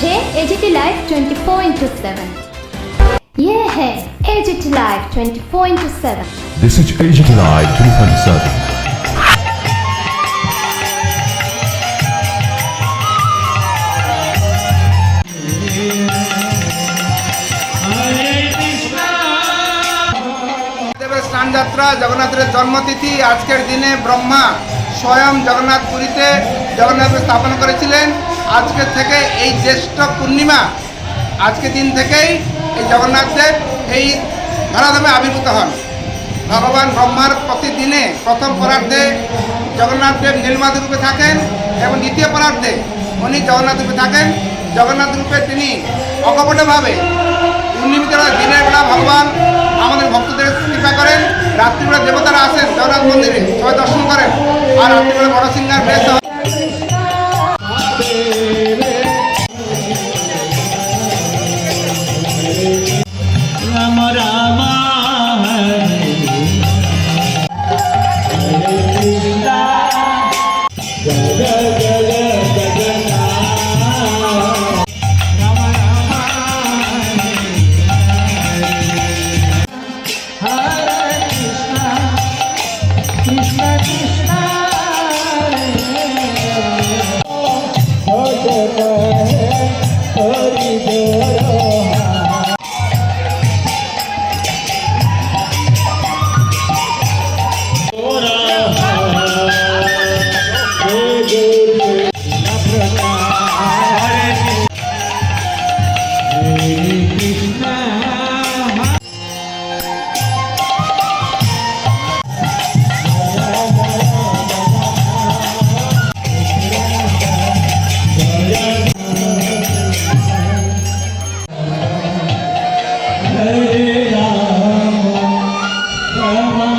হচ্ছে AGT live twenty four into seven ইয়ে হ্যাঁ AGT live twenty four into seven This is AGT Live 247. দেবের স্নানযাত্রা জগন্নাথের জন্মতিথি আজকের দিনে ব্রহ্মা স্বয়ং জগন্নাথ পুরীতে জগন্নাথকে স্থাপন করেছিলেন। আজকে থেকে এই জ্যেষ্ঠ পূর্ণিমা, আজকে দিন থেকেই এই জগন্নাথ দেব এই ধরাধামে আবির্ভূত হন। ভগবান ব্রহ্মার প্রতিদিনে প্রথম পরার্ধে জগন্নাথ দেব রূপে থাকেন এবং দ্বিতীয় পরার্ধে উনি জগন্নাথ রূপে থাকেন। জগন্নাথ রূপে তিনি অকপটভাবে পূর্ণিমিত দিনের বেলা ভগবান আমাদের ভক্তদের কৃপা করেন। রাত্রিবেলা দেবতারা আসেন জগন্নাথ মন্দিরে, সবাই দর্শন করেন। আর রাত্রিবেলা বড় সিংহার বেশ হরে হরি হরি Salva.